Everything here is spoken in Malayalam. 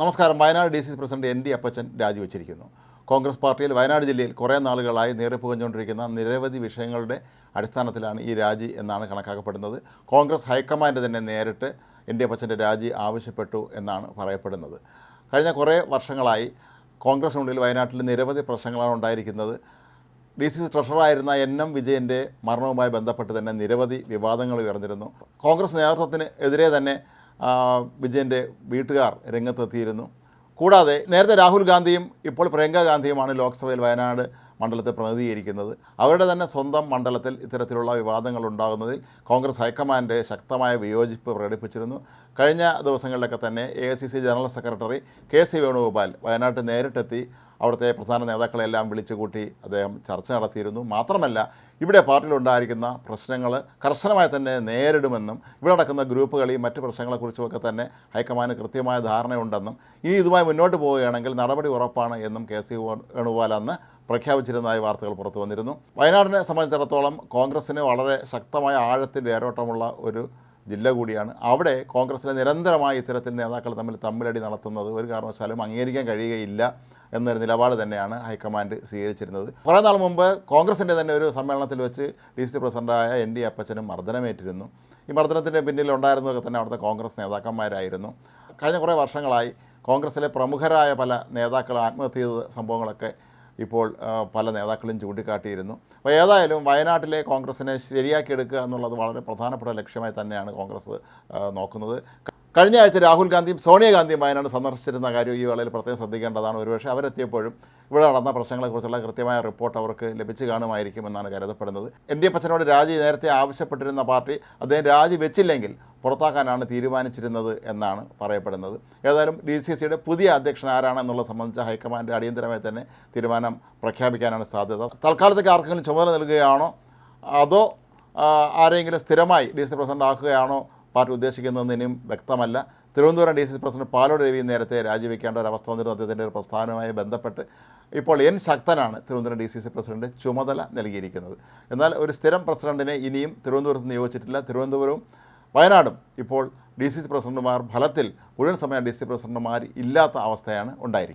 നമസ്കാരം. Wayanad D C C president N D Appachan രാജിവെച്ചിരിക്കുന്നു. Congress പാർട്ടിയിൽ വയനാട് ജില്ലയിൽ കുറേ നാളുകളായി നീറിപ്പുകഞ്ഞുകൊണ്ടിരിക്കുന്ന നിരവധി വിഷയങ്ങളുടെ അടിസ്ഥാനത്തിലാണ് ഈ രാജി എന്നാണ് കണക്കാക്കപ്പെടുന്നത്. കോൺഗ്രസ് ഹൈക്കമാൻഡ് തന്നെ നേരിട്ട് എൻ ഡി അപ്പച്ചന്റെ രാജി ആവശ്യപ്പെട്ടു എന്നാണ് പറയപ്പെടുന്നത്. കഴിഞ്ഞ കുറേ വർഷങ്ങളായി കോൺഗ്രസിനുള്ളിൽ വയനാട്ടിൽ നിരവധി പ്രശ്നങ്ങളാണ് ഉണ്ടായിരിക്കുന്നത്. ഡി സി സി ട്രഷറായിരുന്ന എൻ എം വിജയന്റെ മരണവുമായി ബന്ധപ്പെട്ട് തന്നെ നിരവധി വിവാദങ്ങൾ ഉയർന്നിരുന്നു. കോൺഗ്രസ് നേതൃത്വത്തിന് എതിരെ തന്നെ വിജയന്റെ വീട്ടുകാർ രംഗത്തെത്തിയിരുന്നു. കൂടാതെ നേരത്തെ രാഹുൽ ഗാന്ധിയും ഇപ്പോൾ പ്രിയങ്ക ഗാന്ധിയുമാണ് ലോക്സഭയിൽ വയനാട് മണ്ഡലത്തെ പ്രതിനിധീകരിക്കുന്നത്. അവരുടെ തന്നെ സ്വന്തം മണ്ഡലത്തിൽ ഇത്തരത്തിലുള്ള വിവാദങ്ങൾ ഉണ്ടാകുന്നതിൽ കോൺഗ്രസ് ഹൈക്കമാൻഡ് ശക്തമായ വിയോജിപ്പ് പ്രകടിപ്പിച്ചിരുന്നു. കഴിഞ്ഞ ദിവസങ്ങളിലൊക്കെ തന്നെ A general secretary K C Venugopal വയനാട്ടിൽ നേരിട്ടെത്തി അവിടുത്തെ പ്രധാന നേതാക്കളെല്ലാം വിളിച്ചുകൂട്ടി അദ്ദേഹം ചർച്ച നടത്തിയിരുന്നു. മാത്രമല്ല ഇവിടെ പാർട്ടിയിലുണ്ടായിരിക്കുന്ന പ്രശ്നങ്ങൾ കർശനമായി തന്നെ നേരിടുമെന്നും ഇവിടെ നടക്കുന്ന ഗ്രൂപ്പുകളെയും മറ്റ് പ്രശ്നങ്ങളെക്കുറിച്ചുമൊക്കെ തന്നെ ഹൈക്കമാൻഡ് കൃത്യമായ ധാരണയുണ്ടെന്നും ഇനി ഇതുമായി മുന്നോട്ട് പോവുകയാണെങ്കിൽ നടപടി ഉറപ്പാണ് എന്നും കെ സി വേണുഗോപാൽ അന്ന് പ്രഖ്യാപിച്ചിരുന്നതായി വാർത്തകൾ പുറത്തു വന്നിരുന്നു വയനാടിനെ സംബന്ധിച്ചിടത്തോളം കോൺഗ്രസ്സിന് വളരെ ശക്തമായ ആഴത്തിൽ വേരോട്ടമുള്ള ഒരു ജില്ല കൂടിയാണ്. അവിടെ കോൺഗ്രസ്സിലെ നിരന്തരമായ ഇത്തരത്തിൽ നേതാക്കൾ തമ്മിൽ തമ്മിലടി നടത്തുന്നത് ഒരു കാരണവശാലും അംഗീകരിക്കാൻ കഴിയുകയില്ല എന്നൊരു നിലപാട് തന്നെയാണ് ഹൈക്കമാൻഡ് സ്വീകരിച്ചിരുന്നത്. കുറേ നാൾ മുമ്പ് കോൺഗ്രസിന്റെ തന്നെ ഒരു സമ്മേളനത്തിൽ വെച്ച് ഡി സി പ്രസിഡന്റായ എൻ ഡി അപ്പച്ചനും മർദ്ദനമേറ്റിരുന്നു. ഈ മർദ്ദനത്തിന്റെ പിന്നിൽ ഉണ്ടായിരുന്നതൊക്കെ തന്നെ അവിടുത്തെ കോൺഗ്രസ് നേതാക്കന്മാരായിരുന്നു. കഴിഞ്ഞ കുറേ വർഷങ്ങളായി കോൺഗ്രസ്സിലെ പ്രമുഖരായ പല നേതാക്കൾ ആത്മഹത്യ ചെയ്ത സംഭവങ്ങളൊക്കെ ഇപ്പോൾ പല നേതാക്കളും ചൂണ്ടിക്കാട്ടിയിരുന്നു. അപ്പോൾ ഏതായാലും വയനാട്ടിലെ കോൺഗ്രസിനെ ശരിയാക്കിയെടുക്കുക എന്നുള്ളത് വളരെ പ്രധാനപ്പെട്ട ലക്ഷ്യമായി തന്നെയാണ് കോൺഗ്രസ് നോക്കുന്നത്. കഴിഞ്ഞ ആഴ്ച രാഹുൽ ഗാന്ധിയും സോണിയാഗാന്ധിയും വയനാട് സന്ദർശിച്ചിരുന്ന കാര്യം ഈ വേളയിൽ പ്രത്യേകം ശ്രദ്ധിക്കേണ്ടതാണ്. ഒരുപക്ഷെ അവരെത്തിയപ്പോഴും ഇവിടെ നടന്ന പ്രശ്നങ്ങളെക്കുറിച്ചുള്ള കൃത്യമായ റിപ്പോർട്ട് അവർക്ക് ലഭിച്ചു കാണുമായിരിക്കുമെന്നാണ് കരുതപ്പെടുന്നത്. എൻ ഡി അപ്പച്ചനോട് രാജി നേരത്തെ ആവശ്യപ്പെട്ടിരുന്ന പാർട്ടി അദ്ദേഹം രാജി വെച്ചില്ലെങ്കിൽ പുറത്താക്കാനാണ് തീരുമാനിച്ചിരുന്നത് എന്നാണ് പറയപ്പെടുന്നത്. ഏതായാലും ഡി സി സിയുടെ പുതിയ അധ്യക്ഷൻ ആരാണെന്നുള്ളത് സംബന്ധിച്ച ഹൈക്കമാൻഡ് അടിയന്തരമായി തന്നെ തീരുമാനം പ്രഖ്യാപിക്കാനാണ് സാധ്യത. തൽക്കാലത്തേക്ക് ആർക്കെങ്കിലും ചുമതല നൽകുകയാണോ? അതോ ആരെങ്കിലും സ്ഥിരമായി ഡി സി പ്രസിഡന്റ് ആക്കുകയാണോ പാർട്ടി ഉദ്ദേശിക്കുന്നതെന്ന് ഇനിയും വ്യക്തമല്ല. Thiruvananthapuram D C C president Palode Ravi നേരത്തെ രാജിവെക്കേണ്ട ഒരു അവസ്ഥ വന്നിരുന്നു. അദ്ദേഹത്തിന്റെ ഒരു പ്രസ്ഥാനവുമായി ബന്ധപ്പെട്ട് ഇപ്പോൾ എൻ ശക്തനാണ് Thiruvananthapuram D C C president ചുമതല നൽകിയിരിക്കുന്നത്. എന്നാൽ ഒരു സ്ഥിരം പ്രസിഡന്റിനെ ഇനിയും തിരുവനന്തപുരത്ത് നിയോഗിച്ചിട്ടില്ല. തിരുവനന്തപുരവും വയനാടും ഇപ്പോൾ ഡി സി സി പ്രസിഡന്റുമാർ ഫലത്തിൽ മുഴുവൻ സമയം ഡി സി പ്രസിഡന്റുമാർ ഇല്ലാത്ത അവസ്ഥയാണ് ഉണ്ടായിരിക്കുന്നത്.